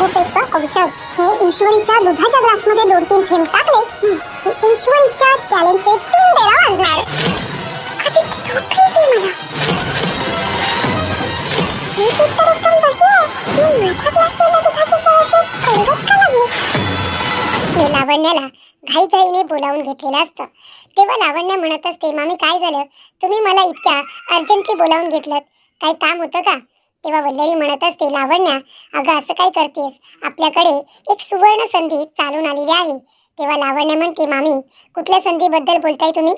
झोपेचं औषध. हे ईश्वरीच्या दुधाच्या ग्लासमध्ये दोन तीन थेंब टाकले. की ईश्वरीच्या चॅलेंजचे तीन बेला वाजणार. आधी झोप येते मी लावण्याला घाईघाईने बोलावून घेतलेलं असतं. तेव्हा लावण्य म्हणत असते मामी काय झालं? तुम्ही मला इतक्या अर्जंटली बोलावून घेतलं काही काम होतं का? तेव्हा वल्लरी म्हणत असते लावण्या अगं असं काय करतेस? आपल्याकडे एक सुवर्ण संधी चालून आलेली आहे. तेव्हा लावण्या म्हणते मामी कुठल्या संधीबद्दल बोलताय तुम्ही?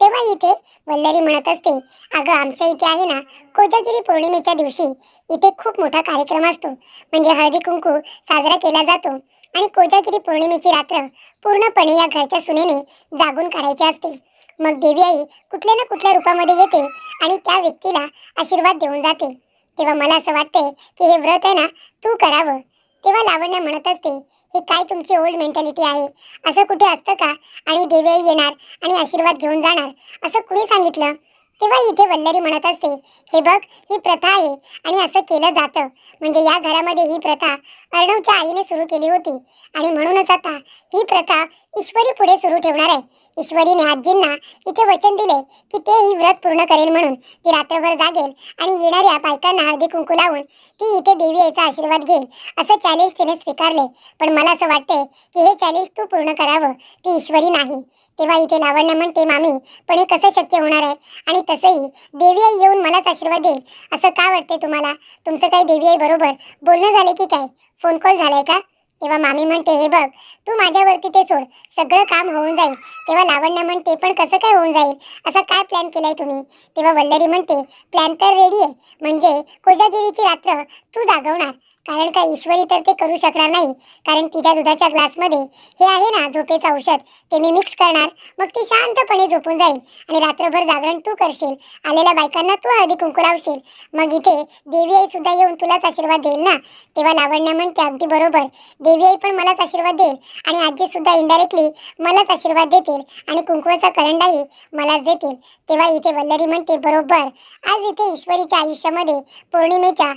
तेव्हा इथे वल्लरी म्हणत असते अगं आमच्या इथे आहे ना कोजागिरी पौर्णिमेच्या दिवशी इथे खूप मोठा कार्यक्रम असतो. म्हणजे हळदी कुंकू साजरा केला जातो आणि कोजागिरी पौर्णिमेची रात्र पूर्णपणे या घरच्या सुनेने जागून काढायची असते. मग देवी आई कुठल्या ना कुठल्या रूपामध्ये येते आणि त्या व्यक्तीला आशीर्वाद देऊन जाते. तेव्हा मला असं वाटते की हे व्रत आहे ना तू करावं. तेव्हा लावण्या म्हणत असते हे काय तुमची ओल्ड मेंटॅलिटी आहे? असं कुठे असतं का? आणि देवी येणार आणि आशीर्वाद घेऊन जाणार. असं कुणी सांगितलं? तेव्हा इथे वल्लरी म्हणत असते हे बघ ही प्रथा आहे आणि असं केलं जातं. म्हणजे या घरामध्ये ही प्रथा अर्णवच्या आईने सुरू केली होती आणि म्हणूनच आता ही प्रथा ईश्वरी पुढे सुरू ठेवणार आहे. ईश्वरीने आजींना इथे वचन दिले की ते ही व्रत पूर्ण करेल म्हणून. ती रात्रभर जागेल आणि येणाऱ्या बायकांना हळदी कुंकू लावून ती इथे देवी यायचा आशीर्वाद घेईल असं चॅलेंज तिने स्वीकारले. पण मला असं वाटते की हे चॅलेंज तू पूर्ण करावं ती ईश्वरी नाही. तेव्हा इथे लावण्य म्हणते मामी पण हे कसं शक्य होणार आहे? आणि तसंही देवी आई येऊन मलाच आशीर्वाद देईल असं का वाटते तुम्हाला? तुमचं काही देवी आई बरोबर बोलणं झाले की काय? फोन कॉल झालाय का? तेव्हा मामी म्हणते हे बघ तू माझ्यावरती ते सोड. सगळं काम होऊन जाईल. तेव्हा लावण्या म्हणते पण कसं काय होऊन जाईल? असा काय प्लॅन केलाय तुम्ही? तेव्हा वल्लरी म्हणते प्लॅन तर रेडी आहे. म्हणजे कोजागिरीची रात्र तू जागवणार. कारण का ईश्वरी तर ते करू शकणार नाही. कारण तिच्या दुधाच्या ग्लासमध्ये हे आहे ना झोपेचं औषध. ते मी मिक्स करणार. मग ती शांतपणे झोपून जाईल. आणि रात्रभर जागरण तू करशील. आलेल्या बायकांना तू हळदी कुंकू लावशील. मग इथे देवी आई सुद्धा येऊन तुलाच आशीर्वाद देईल ना? तेव्हा लावण्य म्हणते अगदी बरोबर. देवी आई पण मलाच आशीर्वाद देईल. आणि आजी सुद्धा इनडायरेक्टली मलाच आशीर्वाद देतील. आणि कुंकवाचा करंडाही मलाच देतील. तेव्हा इथे वल्लरी म्हणते बरोबर. आज इथे ईश्वरीच्या आयुष्यामध्ये पौर्णिमेच्या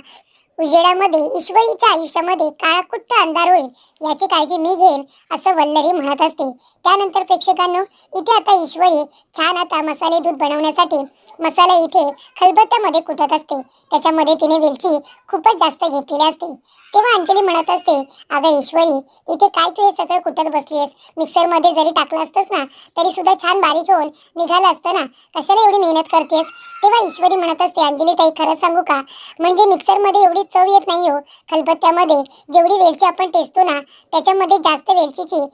उजेडामध्ये ईश्वरीच्या आयुष्यामध्ये काळा काळाकुट्ट अंधार होईल याची काळजी मी घेईन असं वल्लरी म्हणत असते. त्यानंतर प्रेक्षकांनो इथे आता ईश्वरी छान आता मसाले दूध बनवण्यासाठी मसाला इथे खलबत्त्यामध्ये कुटत असते. त्याच्यामध्ये तिने वेलची खूपच जास्त घेतलेली असते. तेव्हा अंजली म्हणत असते अगं ईश्वरी इथे काय तू हे सगळं कुटत बसलीस मिक्सरमध्ये जरी टाकलं असतंस ना तरी सुद्धा छान बारीक होऊन निघालं असतं ना? कशाला एवढी मेहनत करतेस तेव्हा ईश्वरी म्हणत असते अंजली ताई खरं सांगू का? म्हणजे मिक्सरमध्ये एवढी चव येत नाही हो. खलबत्त्यामध्ये जेवढी वेलची आपण टेचतो ना त्याच्यामध्ये जास्त वेलचीची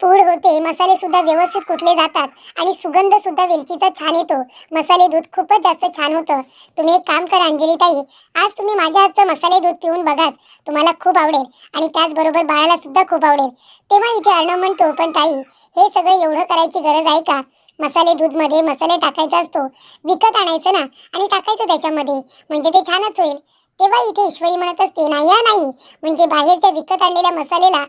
पूड होते. मसाले सुद्धा व्यवस्थित कुठले जातात आणि सुगंध सुद्धा वेलचीचा छान येतो. मसाले दूध खूपच जास्त छान होतं. तुम्ही एक काम करा अंजली ताई आज तुम्ही माझ्या हातचं मसाले दूध पिऊन बघाच. तुम्हाला खूप आवडेल आणि त्याचबरोबर बाळाला सुद्धा खूप आवडेल. तेव्हा इथे अर्णव म्हणतो पण ताई हे सगळं एवढं करायची गरज आहे का? मसाले दूधमध्ये मसाले टाकायचा असतो. विकत आणायचं ना आणि टाकायचं त्याच्यामध्ये. म्हणजे ते छानच होईल. तेव्हा इथे ईश्वरी म्हणत असते नाही या नाही. म्हणजे बाहेरच्या विकत आणलेल्या मसाल्याला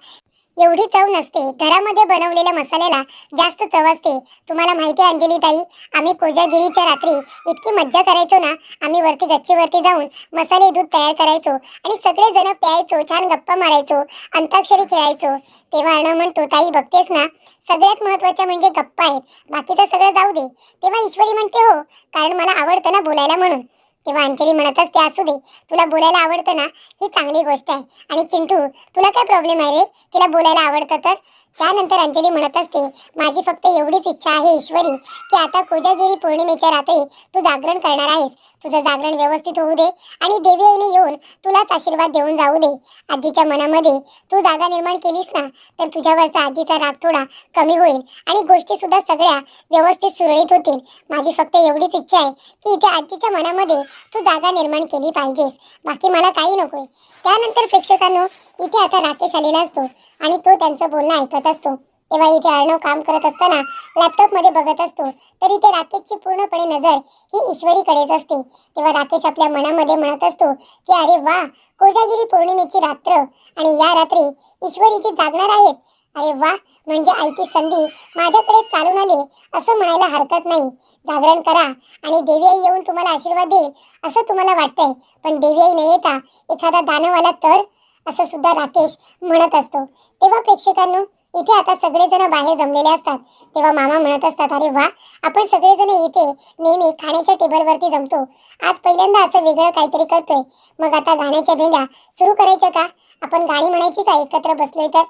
एवढी चव नसते. घरामध्ये बनवलेल्या मसाल्याला जास्त चव असते. तुम्हाला माहिती आहे अंजली ताई आम्ही कोजागिरीच्या रात्री इतकी मज्जा करायचो ना आम्ही वरती गच्चीवरती जाऊन मसाले दूध तयार करायचो आणि सगळेजण प्यायचो छान गप्पा मारायचो अंताक्षरी खेळायचो. तेव्हा अर्णव म्हणतो ताई बघतेस ना सगळ्यात महत्त्वाच्या म्हणजे गप्पा आहेत. बाकीचं सगळं जाऊ दे. तेव्हा ईश्वरी म्हणते हो कारण मला आवडतं ना बोलायला म्हणून. तेव्हा अंजली म्हणत असते असू दे तुला बोलायला आवडतं ना ही चांगली गोष्ट आहे. आणि चिंटू तुला काय प्रॉब्लेम आहे रे? तिला बोलायला आवडतं तर? त्यानंतर अंजली म्हणत असते माझी फक्त एवढीच इच्छा आहे ईश्वरी की आता कोजागिरी पौर्णिमेच्या रात्री तू जागरण करणार आहेस. तुझं जागरण व्यवस्थित होऊ दे आणि देवी आईने येऊन तुलाच आशीर्वाद देऊन जाऊ दे. आजीच्या मनामध्ये तू जागा निर्माण केलीस ना तर तुझ्यावरचा आजीचा राग थोडा कमी होईल आणि गोष्टी सुद्धा सगळ्या व्यवस्थित सुरळीत होतील. माझी फक्त एवढीच इच्छा आहे की इथे आजीच्या मनामध्ये तू जागा निर्माण केली पाहिजेस. बाकी मला काही नकोय. त्यानंतर प्रेक्षकांनो इथे आता राकेश आलेला असतो आणि तो त्यांचं बोलणं ऐकत असतो. तेव्हा इथे अर्णव काम करत असताना लॅपटॉपमध्ये बघत असतो. तर इथे राकेशची पूर्णपणे नजर ही ईश्वरीकडेच असते. तेव्हा राकेश आपल्या मनामध्ये म्हणत असतो की अरे वा कोजागिरी पौर्णिमेची रात्र आणि या रात्री ईश्वरीची जागणार आहेत. अरे वा म्हणजे आईची संधी माझ्याकडे चालून आली असं म्हणायला हरकत नाही. जागरण करा आणि देवी आई येऊन तुम्हाला आशीर्वाद देईल असं तुम्हाला वाटतंय. पण देवी आई न येता एखादा दानव आला तर? असं सुद्धा राकेश म्हणत असतो. तेव्हा प्रेक्षकांनो इथे आता सगळेजण बाहेर जमलेले असतात. तेव्हा मामा म्हणत असतात अरे वा आपण सगळेजण इथे नेहमी खाण्याच्या टेबलवरती जमतो. आज पहिल्यांदा असं वेगळं काहीतरी करतोय. मग आता गाण्याच्या भेंड्या सुरू करायच्या का? आपण गाणी म्हणायची का एकत्र बसलोय तर?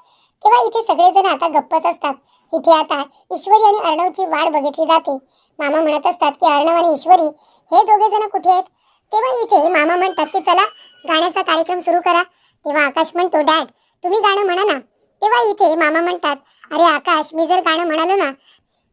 तेव्हा इथे सगळेजण आता गप्पच असतात. इथे आता ईश्वरी आणि अर्णवची वाट बघितली जाते. मामा म्हणत असतात की अर्णव आणि ईश्वरी हे दोघे जण कुठे आहेत? तेव्हा इथे मामा म्हणतात की चला गाण्याचा कार्यक्रम सुरू करा. तेव्हा आकाश म्हणतो डॅड तुम्ही गाणं म्हणा ना. तेव्हा इथे मामा म्हणतात अरे आकाश मी जर गाणं म्हणालो ना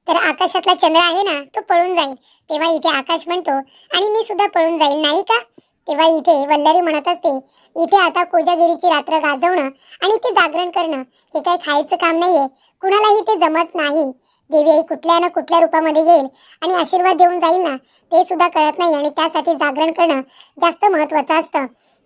तर आकाशातला चंद्र आहे ना तो पळून जाईल. तेव्हा इथे आकाश म्हणतो आणि मी सुद्धा पळून जाईल नाही का? तेव्हा इथे वल्लरी म्हणत असते इथे आता कोजागिरीची रात्र गाजवणं आणि ते जागरण करणं हे काही खायचं काम नाहीये कुणालाही ते जमत नाही. देवी आई कुठल्या ना कुठल्या रूपामध्ये येईल आणि आशीर्वाद देऊन जाईल ना ते सुद्धा कळत नाही आणि त्यासाठी जागरण करणं जास्त महत्वाचं असतं.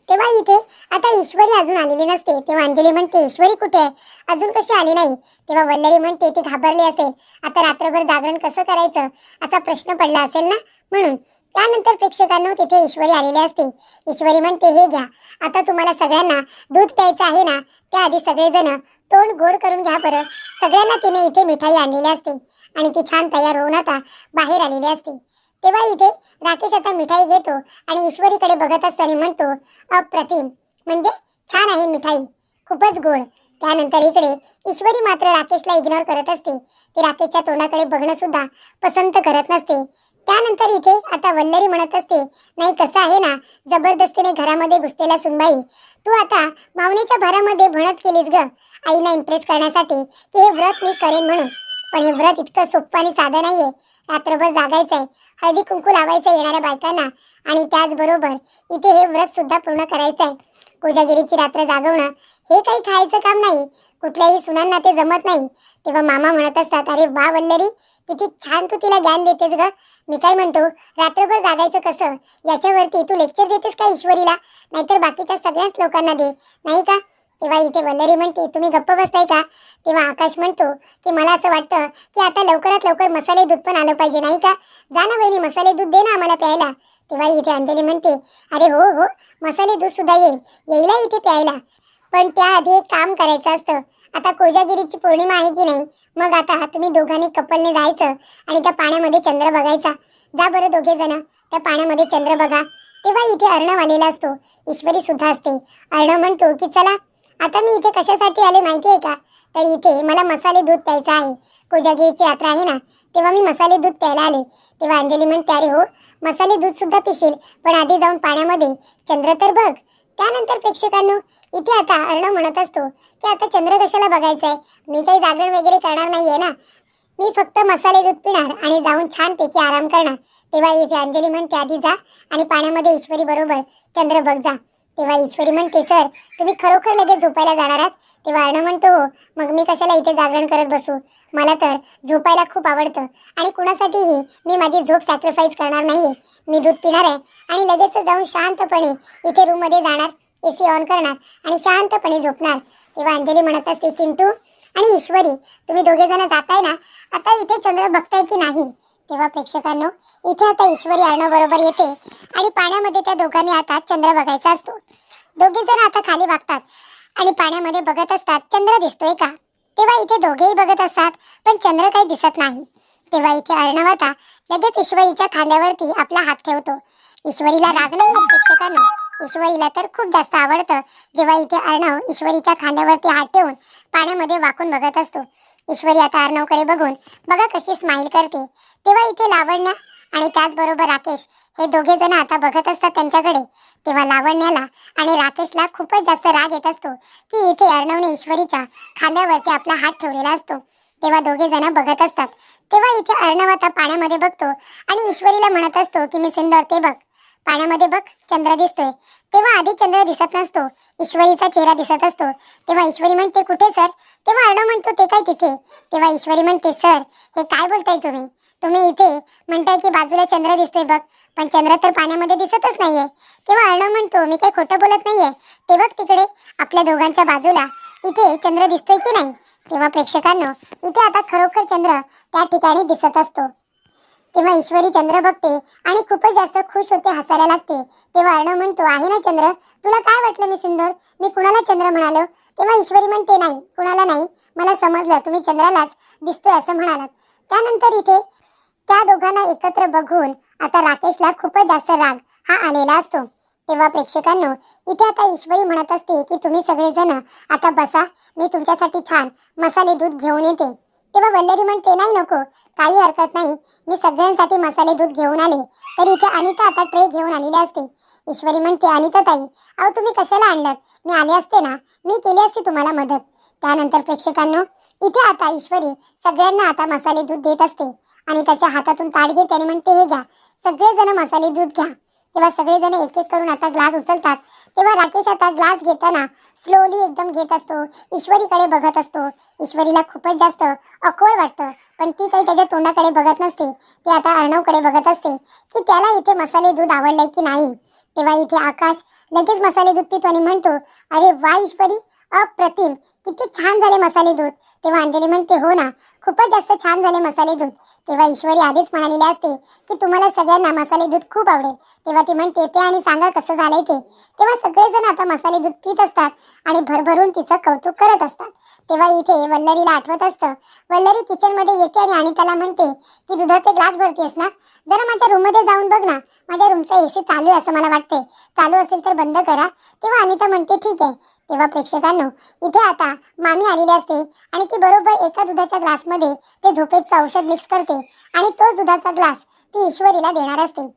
तेव्हा इथे आता ईश्वरी अजून आलेली नसते. तेव्हा अंजली म्हणते ईश्वरी कुठे आहे? अजून कशी आली नाही? तेव्हा वल्लरी म्हणते ती घाबरली असेल. आता रात्रभर जागरण कसं करायचं? असा प्रश्न पडला असेल ना? म्हणून त्यानंतर प्रेक्षकांना तिथे ईश्वरी आलेली असते. ईश्वरी म्हणते हे घ्या. आता तुम्हाला सगळ्यांना दूध प्यायचं आहे ना? त्याआधी सगळेजण तोंड गोड करून घ्या बरं. सगळ्यांना तिने इथे मिठाई आणलेली असते आणि ती छान तयार होऊन आता बाहेर आलेली असते. तेव्हा इथे राकेश आता मिठाई घेतो आणि ईश्वरीकडे बघत असताना म्हणतो अप्रतिम. म्हणजे छान आहे मिठाई. खूपच गोड. त्यानंतर इकडे ईश्वरी मात्र राकेशला इग्नोर करत असते. ती राकेशच्या तोंडाकडे बघणं सुद्धा पसंत करत नसते. त्यानंतर इथे आता वल्लरी म्हणत असते नाही कसं आहे ना? जबरदस्तीने घरामध्ये घुसलेला सुनबाई. तू आता मावणीच्या भरामध्ये भणत केलीस ग. आईना इम्प्रेस करण्यासाठी की हे व्रत मी करेन म्हणून. पण हे व्रत इतकं सोपं आणि साधं नाहीये. रात्रभर जागायचंय. हळदी कुंकू लावायचं येणाऱ्या बायकांना. आणि त्याचबरोबर इथे हे व्रत सुद्धा पूर्ण करायचंय. कोजागिरीची रात्र जागवणं हे काही खायचं काम नाही. कुठल्याही सुनांना ते जमत नाही. तेव्हा मामा म्हणत असतात अरे वा वल्लरी किती छान तू तिला ज्ञान देतेस ग. मी काय म्हणतो रात्रभर जागायचं कसं? याच्यावरती तू लेक्चर देतेस का ईश्वरीला? नाहीतर बाकीच्या सगळ्याच लोकांना दे. नाही का? तेव्हा इथे वल्लरी म्हणते तुम्ही गप्प बसताय का? तेव्हा आकाश म्हणतो की मला असं वाटतं की आता लवकरात लवकर मसाले दूध पण आलं पाहिजे नाही का? जा ना बहिणी मसाले दूध दे ना आम्हाला प्यायला. तेव्हा इथे अंजली म्हणते अरे हो हो मसाले दूध सुद्धा येईल येईला इथे प्यायला. पण त्याआधी एक काम करायचं असतं. आता कोजागिरीची पौर्णिमा आहे की नाही मग आता तुम्ही दोघांनी कपलने जायचं आणि त्या पाण्यामध्ये चंद्र बघायचा. जा बरं दोघे जण त्या पाण्यामध्ये चंद्र बघा. तेव्हा इथे अर्णव आलेला असतो. ईश्वरी सुद्धा असते. अर्णव म्हणतो की चला आता मी इथे कशासाठी आले माहिती आहे का? तर इथे मला मसाले दूध प्यायचं आहे. कोजागिरीची यात्रा आहे ना तेव्हा मी मसाले दूध प्यायला आले. तेव्हा अंजली म्हणते अरे हो मसाले दूध सुद्धा पिशील पण आधी जाऊन पाण्यामध्ये चंद्र तर बघ. त्यानंतर प्रेक्षकांनो इथे आता अर्णव म्हणत असतो की आता चंद्र कशाला बघायचंय? मी काही जागरण वगैरे करणार नाही आहे ना. मी फक्त मसाले दूध पिणार आणि जाऊन छानपैकी आराम करणार. तेव्हा इथे अंजली म्हणते आधी जा आणि पाण्यामध्ये ईश्वरी बरोबर चंद्र बघ जा. तेव्हा ईश्वरी म्हणते सर तुम्ही खरोखर लगेच झोपायला जाणार आहात? तेव्हा अर्ण म्हणतो हो मग मी कशाला इथे जागरण करत बसू? मला तर झोपायला खूप आवडतं आणि कुणासाठीही मी माझी झोप सॅक्रिफाईस करणार नाही मी दूध पिणार आहे आणि लगेच जाऊन शांतपणे इथे रूममध्ये जाणार ए सी ऑन करणार आणि शांतपणे झोपणार. तेव्हा अंजली म्हणत असते चिंटू आणि ईश्वरी तुम्ही दोघे जण जाताय ना? आता इथे चंद्र बघताय की नाही? तेव्हा प्रेक्षकांनो इथे आता ईश्वरी अर्णव बरोबर येते आणि पाण्यामध्ये त्या दोघांनी आता चंद्र बघायचा असतो. दोघे जण आता खाली वागतात आणि पाण्यामध्ये बघत असतात चंद्र दिसतोय का? तेव्हा इथे दोघेही बघत असतात पण चंद्र काही दिसत नाही. तेव्हा इथे अर्णव आता लगेच ईश्वरीच्या खांद्यावरती आपला हात ठेवतो. ईश्वरीला राग नाही प्रेक्षकांनो. ईश्वरीला तर खूप जास्त आवडतं जेव्हा इथे अर्णव ईश्वरीच्या खांद्यावरती हात ठेवून पाण्यामध्ये वाकून बघत असतो. ईश्वरी आता अर्णवकडे बघून बघा कशी स्माईल करते. तेव्हा इथे लावण्या आणि त्याचबरोबर राकेश हे दोघे जण आता बघत असतात त्यांच्याकडे. तेव्हा लावण्याला आणि राकेशला खूपच जास्त राग येत असतो की इथे अर्णवने ईश्वरीच्या खांद्यावरती आपला हात ठेवलेला असतो. तेव्हा दोघे जण बघत असतात. तेव्हा इथे अर्णव आता पाण्यामध्ये बघतो आणि ईश्वरीला म्हणत असतो की मी सुंदर ते बघ. पाण्यामध्ये बघ चंद्र दिसतोय. तेव्हा आधी चंद्र दिसत नसतो. ईश्वरीचा चेहरा दिसत असतो. तेव्हा ईश्वरी म्हणते कुठे सर? तेव्हा अर्णव म्हणतो ते काय तिथे? तेव्हा ईश्वरी म्हणते सर हे काय बोलताय तुम्ही? तुम्ही इथे म्हणताय की बाजूला चंद्र दिसतोय बघ पण चंद्र तर पाण्यामध्ये दिसतच नाहीये. तेव्हा अर्णव म्हणतो मी काही खोटं बोलत नाहीये. ते बघ तिकडे आपल्या दोघांच्या बाजूला. इथे चंद्र दिसतोय की नाही? तेव्हा प्रेक्षकांनो इथे आता खरोखर चंद्र त्या ठिकाणी दिसत असतो. तेव्हा ईश्वरी चंद्र बघते आणि खूपच जास्त खुश होते हसायला लागते. तेव्हा अर्णव म्हणतो आहे ना चंद्र? तुला काय वाटलं मी सुंदर? मी कुणाला चंद्र म्हणालो? तेव्हा ईश्वरी म्हणते नाही कुणाला नाही. मला समजलं तुम्ही चंद्रालाच दिसतोय असं म्हणालात. त्यानंतर इथे त्या दोघांना एकत्र बघून आता राकेशला खूपच जास्त राग हा आलेला असतो. तेव्हा प्रेक्षकांनो इथे आता ईश्वरी म्हणत असते की तुम्ही सगळेजण आता बसा. मी तुमच्यासाठी छान मसाले दूध घेऊन येते. तेव्हा वल्लरी म्हणते नाही नको काही हरकत नाही. मी सगळ्यांसाठी मसाले दूध घेऊन आले. तर इथे अनिता आता ट्रे घेऊन आलेली असते. ईश्वरी म्हणते अनिता ताई अहो तुम्ही कशाला आणलात? मी आले असते ना. मी केली असते तुम्हाला मदत. त्यानंतर प्रेक्षकांनो इथे आता ईश्वरी सगळ्यांना आता मसाले दूध देत असते आणि त्याच्या हातातून ताट घेते आणि म्हणते हे घ्या. सगळेजण मसाले दूध घ्या. तेव्हा सगळेजण एक एक करून आता ग्लास उचलतात. तेव्हा राकेश आता ग्लास घेताना स्लोली एकदम घेत असतो. ईश्वरीकडे बघत असतो. ईश्वरीला खूपच जास्त अकोळ वाटतं. पण ती काही त्याच्या तोंडाकडे बघत नसते. ती आता अर्णवकडे बघत असते की त्याला इथे मसाले दूध आवडलंय की नाही. तेव्हा इथे आकाश लगेच मसाले दूध पितो आणि म्हणतो अरे वा ईश्वरी अप्रतिम. किती छान झाले मसाले दूध. तेव्हा अंजली म्हणते हो ना खूपच जास्त छान झाले मसाले दूध. तेव्हा ईश्वरी आधीच म्हणालेली असते की तुम्हाला सगळ्यांना मसाले दूध खूप आवडेल. तेव्हा ती म्हणते पे आणि सांगा कसं झालंय ते. तेव्हा सगळेजण आता मसाले दूध पित असतात आणि भरभरून तिचं कौतुक करत असतात. तेव्हा इथे वल्लरीला आठवत असतं वल्लरी किचनमध्ये येते आणि अनिताला म्हणते की दुधाचे ग्लास भरतेस ना? जरा माझ्या रूममध्ये जाऊन बघ ना. माझ्या रूमचा एसी चालू आहे असं मला वाटते चालू असेल तर बंद करा. तेव्हा अनिता म्हणते ठीक आहे. तेव्हा प्रेक्षकांनो इथे आता मामी आलेली असते आणि ती बरोबर एका दुधाच्या ग्लासमध्ये ते झोपेचं औषध मिक्स करते आणि तोच दुधाचा ग्लास ती ईश्वरीला देणार असते.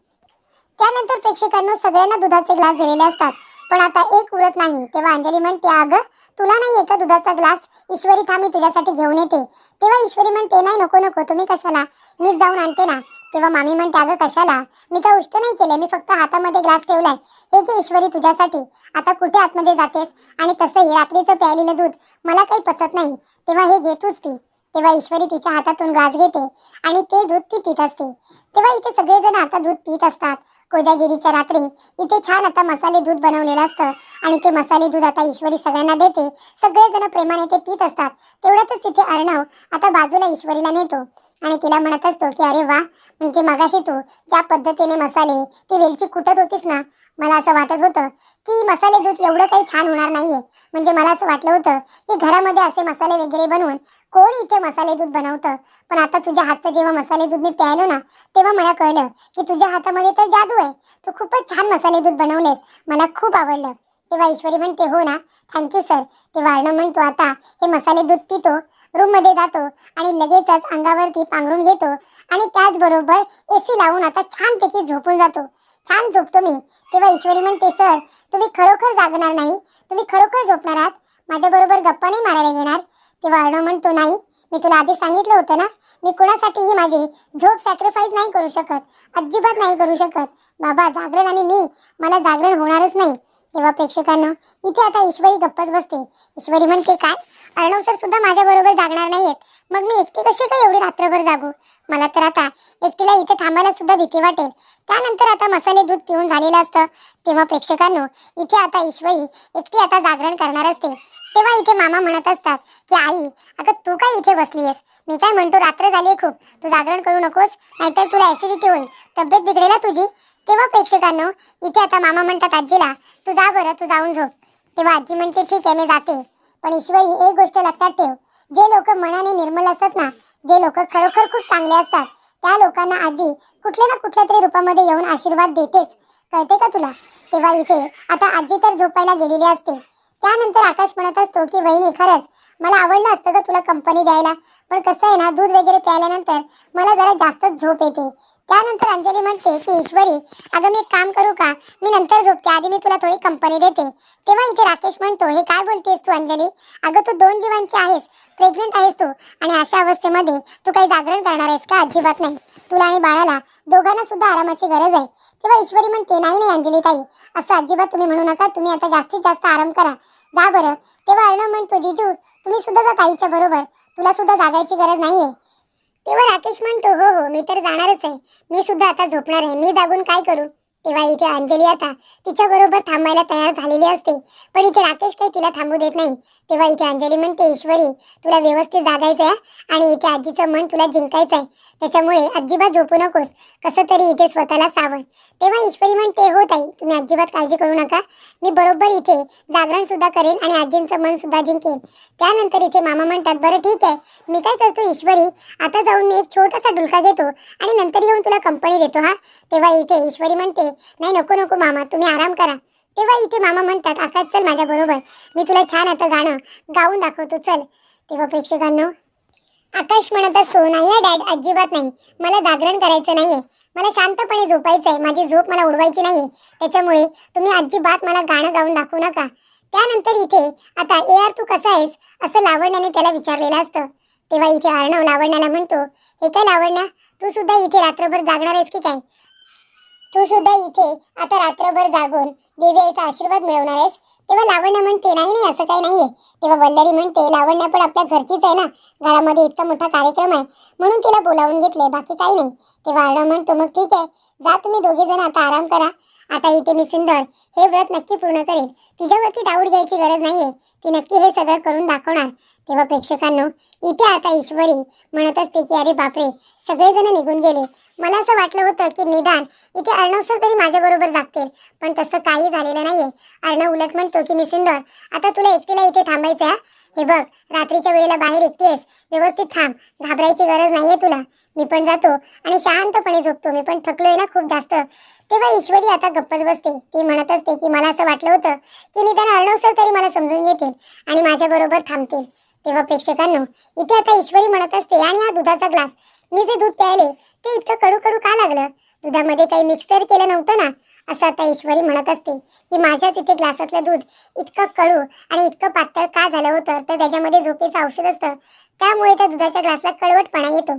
त्यानंतर प्रेक्षकांना सगळ्यांना दुधाचे ग्लास दिलेले असतात. पण आता एक उरत नाही. तेव्हा अंजली म्हणते अगं तुला नाही एका दुधाचा ग्लास ईश्वरी थांबी तुझ्यासाठी घेऊन येते. तेव्हा ईश्वरी म्हणते नाही नको नको तुम्ही कशाला? मीच जाऊन आणते ना. तेव्हा मामी म्हणते अगं कशाला? मी काय उष्ट नाही केले. मी फक्त हातामध्ये ग्लास ठेवलाय. हे की ईश्वरी तुझ्यासाठी. आता कुठे आतमध्ये जातेस? आणि तसंही रात्रीचं प्यायलेलं दूध मला काही पचत नाही. तेव्हा हे घे तूच पी. तेव्हा ईश्वरी तिच्या हातातून ग्लास घेते आणि ते दूध ती पित असते. तेव्हा इथे सगळेजण आता दूध पित असतात. कोजागिरीच्या रात्री इथे छान आता मसाले दूध बनवलेलं असतं आणि ते मसाले दूध आता ईश्वरी सगळ्यांना देते. सगळेजण प्रेमाने ते पित असतात. तेवढ्यातच तिथे अर्णव आता बाजूला ईश्वरीला नेतो. आणि तिला म्हणत असतो की अरे वा म्हणजे मगाशी तू ज्या पद्धतीने मसाले ती वेलची कुटत होतीस ना मला असं वाटत होतं की मसाले दूध एवढं काही छान होणार नाहीये. म्हणजे मला असं वाटलं होतं की घरामध्ये असे मसाले वगैरे बनवून कोण इथे मसाले दूध बनवतं? पण आता तुझ्या हातचं जेव्हा मसाले दूध मी प्यायलो ना तेव्हा मला कळलं की तुझ्या हातामध्ये तर जादू आहे. तू खूपच छान मसाले दूध बनवलेस. मला खूप आवडलं. तेव्हा ईश्वरी म्हणते हो ना थँक्यू सर तेव्हा अर्णव म्हणतो आता हे मसाले दूध पितो रूममध्ये जातो आणि लगेचच अंगावरती पांघरून घेतो आणि त्याचबरोबर ए सी लावून आता छानपैकी झोपून जातो. छान झोपतो मी. तेव्हा ईश्वरी म्हणते सर तुम्ही खरोखर जागणार नाही. तुम्ही खरोखर झोपणार आहात. माझ्याबरोबर गप्पा नाही मारायला येणार. तेव्हा अर्णव म्हणतो नाही. मी तुला आधी सांगितलं होतं ना मी कुणासाठीही माझी झोप सॅक्रिफाईस नाही करू शकत. अजिबात नाही करू शकत. बाबा जागरण आणि मी मला जागरण होणारच नाही. तेव्हा प्रेक्षकांना इथे आता ईश्वरी गप्पच बसते. ईश्वरी म्हणते काय? अर्णव सर सुद्धा माझ्या बरोबर जागणार नाहीयेत. मग मी एकटी कशी काय एवढी रात्रभर जागू? मला तर आता एकटीला इथे थांबायला सुद्धा भीती वाटेल. त्यानंतर आता मसाले दूध पिऊन झालेलं असतं. तेव्हा प्रेक्षकांनो इथे आता ईश्वरी एकटी आता जागरण करणार असते. तेव्हा इथे मामा म्हणत असतात की आई अगं तू काय इथे बसलीयस? मी काय म्हणतो रात्र झाली खूप. तू जागरण करू नकोस नाहीतर तुला ऍसिडिटी होईल. तब्येत बिघडेल तुझी. तेव्हा प्रेक्षकांनो इथे आता मामा म्हणतात आजीला तू जा बरं तू जाऊन झोप. तेव्हा आजी म्हणते ठीक आहे मी जाते. पण ईश्वरी एक गोष्ट लक्षात ठेव जे लोक मनाने निर्मल असतात ना जे लोक खरोखर खूप चांगले असतात त्या लोकांना आजी कुठल्या ना कुठल्या तरी रूपामध्ये येऊन आशीर्वाद देतेच. कळते का तुला? तेव्हा इथे आता आजी तर झोपायला गेलेली असते. त्यानंतर आकाश म्हणत असतो की वहिनी खरंच मला आवडलं असतं का तुला कंपनी द्यायला पण कसं आहे ना दूध वगैरे प्यायल्यानंतर मला जरा जास्तच झोप येते. त्यानंतर अंजली म्हणते की ईश्वरी अगं मी एक काम करू का? मी नंतर झोपते. आधी मी तुला थोडी कंपनी देते. तेव्हा इथे राकेश म्हणतो हे काय बोलतेस तू अंजली? अगं तू दोन जीवांची आहेस. प्रेग्नेंट आहेस तू. आणि अशा अवस्थेमध्ये तू काही जागरण करणार आहेस का? अजिबात नाही. तुला आणि बाळाला दोघांना सुद्धा आरामाची गरज आहे. तेव्हा ईश्वरी म्हणते नाही नाही अंजली ताई. असं अजिबात तुम्ही म्हणू नका. तुम्ही आता जास्तीत जास्त आराम करा. जा बरं. तेव्हा अर्णव म्हणतो जिजू तुम्ही सुद्धा जा ताईच्या बरोबर. तुला सुद्धा जागायची गरज नाहीये. तेव्हा राकेश म्हणतो हो हो मी तर जाणारच आहे. मी सुद्धा आता झोपणार आहे. मी जागून काय करू? तेव्हा इथे अंजली आता तिच्या बरोबर थांबायला तयार झालेली असते. पण इथे राकेश काही तिला थांबू देत नाही. तेव्हा इथे अंजली म्हणते ईश्वरी तुला व्यवस्थित जागायचं आहे आणि इथे आजीचं मन तुला जिंकायचं आहे. त्याच्यामुळे अजिबात झोपू नकोस. कसं तरी इथे स्वतःला सावध तेव्हा ईश्वरी म्हणते हो ताई तुम्ही अजिबात काळजी करू नका. मी बरोबर इथे जागरण सुद्धा करेन आणि आजींचं मन सुद्धा जिंकेन. त्यानंतर इथे मामा म्हणतात बरं ठीक आहे. मी काय करतो ईश्वरी आता जाऊन मी एक छोटासा डुलका घेतो आणि नंतर येऊन तुला कंपनी देतो हा. तेव्हा इथे ईश्वरी म्हणते नाही नको नको मामा तुम्ही आराम करा. तेव्हा इथे मामा म्हणतात आकाश चल माझ्या बरोबर. मी तुला छान आता गाणं गाऊन दाखवतो चल. तेव्हा प्रेक्षकांनो आकाश म्हणत असतो नाही आहे डॅड अजिबात नाही. मला जागरण करायचं नाहीये. मला शांतपणे झोपायचं आहे माझी झोप मला उडवायची नाहीये. त्याच्यामुळे तुम्ही अजिबात मला गाणं गाऊन दाखवू नका. त्यानंतर इथे आता ए आर तू कसा आहेस? असं लावण्याने त्याला विचारलेलं असतं. तेव्हा इथे अर्णव लावण्याला म्हणतो हे काय लावण्या? तू सुद्धा इथे रात्रभर जागणार आहेस की काय? तू सुद्धा इथे आता रात्रभर जागून देवी आईचा आशीर्वाद मिळवणार आहेस. तेव्हा लावण्या म्हणते नाही नाही असं काही नाहीये. तेव्हा वल्लरी म्हणते लावण्या पण आपल्या घरचीच आहे ना. घरामध्ये इतका मोठा कार्यक्रम आहे. म्हणून तिला बोलावून घेतले बाकी काही नाही. तेव्हा अर्णव म्हणतो मग ठीक आहे. जा तुम्ही दोघे जण आता आराम करा. आता इथे मी सुंदर हे व्रत नक्की पूर्ण करेल तिच्यावरती डाऊट घ्यायची गरज नाहीये. ती नक्की हे सगळं करून दाखवणार. तेव्हा प्रेक्षकांनो इथे आता ईश्वरी म्हणत असते की अरे बापरे सगळेजण निघून गेले. मला असं वाटलं होतं की निदान इथे अर्णव सर तरी माझ्या बरोबर जागतील. पण तसं काही झालेलं नाहीये. अर्णव उलट म्हणतो की मिसिंदर आता तुला एकटीला इथे थांबायचं हे? बघ रात्रीच्या वेळेला बाहेर एकटीस व्यवस्थित थांब. घाबरायची गरज नाहीये तुला. मी पण जातो आणि शांतपणे झोपतो. मी पण थकलोय ना खूप जास्त. तेव्हा ईश्वरी आता गप्पच बसते. ती म्हणत असते की मला असं वाटलं होतं की निदान अर्णव सर तरी मला समजून घेतील आणि माझ्या बरोबर थांबतील. तेव्हा प्रेक्षकांनो इथे आता ईश्वरी म्हणत असते आणि हा दुधाचा ग्लास. मी जे दूध प्यायले ते इतकं कडू कडू का लागलं? दुधामध्ये काही मिक्सर केलं नव्हतं ना? असं आता ईश्वरी म्हणत असते की माझ्याच इथे ग्लासातलं दूध इतकं कडू आणि इतकं पातळ का झालं होतं? तर त्याच्यामध्ये झोपेचं औषध असतं. त्यामुळे त्या दुधाच्या ग्लासला कडवटपणा येतो.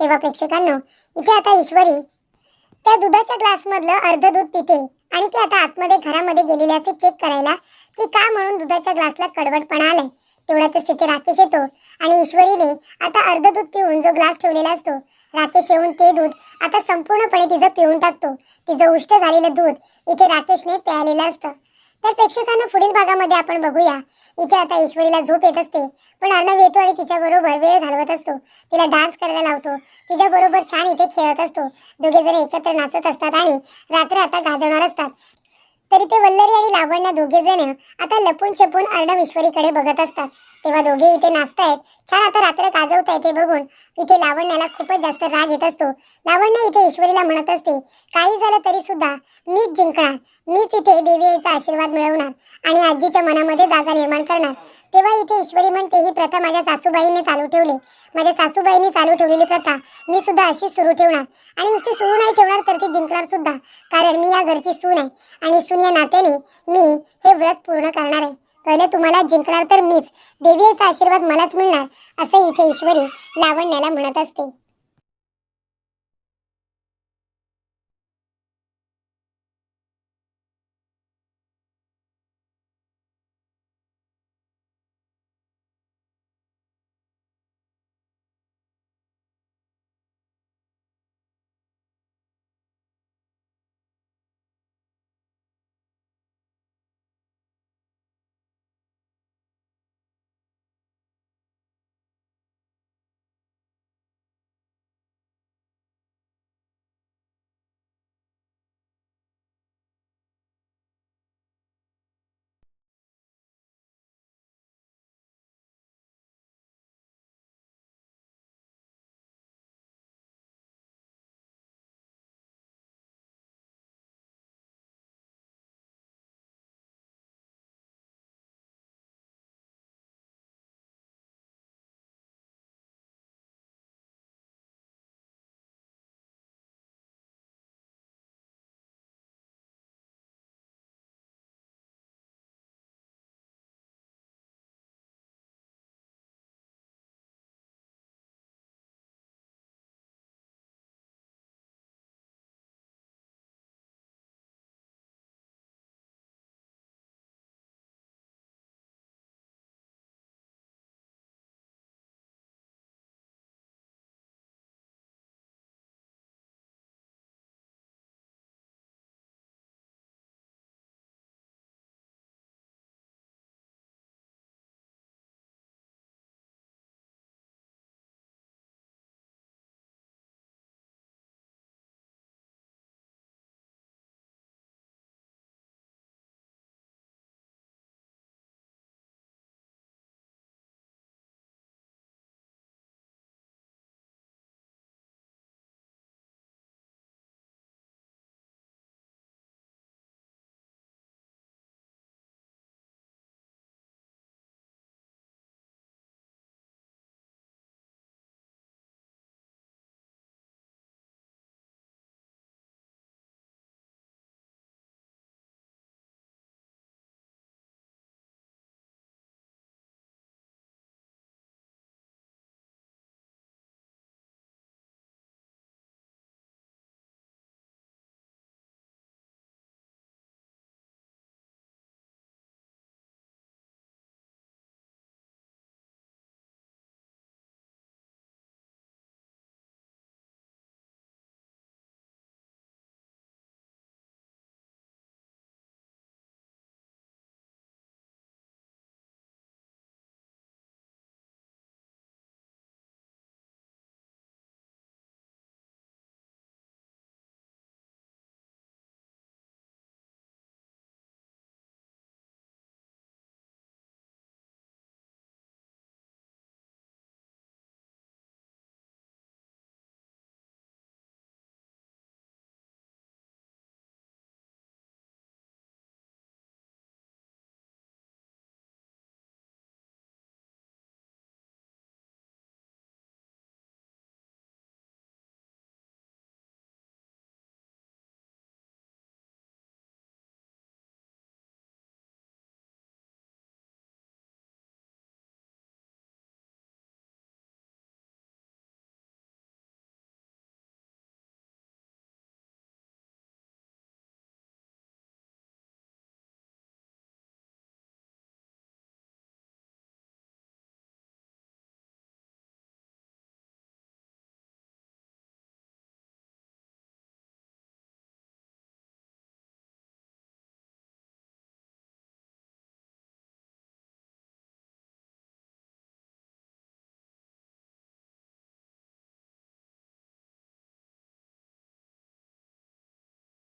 तेव्हा प्रेक्षकांनो इथे आता ईश्वरी त्या दुधाच्या ग्लासमधलं अर्ध दूध पिते आणि ती आता आतमध्ये घरामध्ये गेलेली असते चेक करायला की का म्हणून दुधाच्या ग्लासला कडवटपणा आलाय. तेवढ्यातच तिथे राकेश येतो आणि ईश्वरीने आता अर्ध दूध पिऊन जो ग्लास ठेवलेला असतो राकेश येऊन ते दूध आता संपूर्णपणे तिचं पिऊन टाकतो. तिचं उष्ट झालेलं दूध इथे राकेशने प्यायलेलं असतं. तर प्रेक्षकांना पुढील भागामध्ये आपण बघूया. इथे आता ईश्वरीला झोप येत असते पण अर्णव येतो आणि तिच्याबरोबर वेळ घालवत असतो. तिला डान्स करायला लावतो. तिच्याबरोबर छान इथे खेळत असतो. दोघे जण एकत्र नाचत असतात आणि रात्र आता गाजवणार असतात. तरी ते वल्लरी आणि लावण्या दोघे जण आता लपून छपून अर्णव ईश्वरीकडे बघत असतात. तेव्हा दोघे इथे नाचतायत. छान आता रात्र गाजवतायत ते बघून. इथे लावण्याला खूपच जास्त राग येत असतो. लावण्य इथे ईश्वरीला म्हणत असते काही झालं तरी सुद्धा मीच जिंकणार. मीच इथे देवी आईचा आशीर्वाद मिळवणार आणि आजीच्या मनामध्ये जागा निर्माण करणार. तेव्हा इथे ईश्वरी म्हणते ही प्रथा माझ्या सासूबाईने चालू ठेवली. माझ्या सासूबाईंनी चालू ठेवलेली प्रथा मी सुद्धा अशीच सुरू ठेवणार. आणि नुसती सुरू नाही ठेवणार तर ती जिंकणार सुद्धा. कारण मी या घरची सून आहे आणि सून या नात्याने मी हे व्रत पूर्ण करणार आहे. कळलं तुम्हाला जिंकणार तर मीच. देवीचा आशीर्वाद मलाच मिळणार असं इथे ईश्वरी लावण्याला म्हणत असते.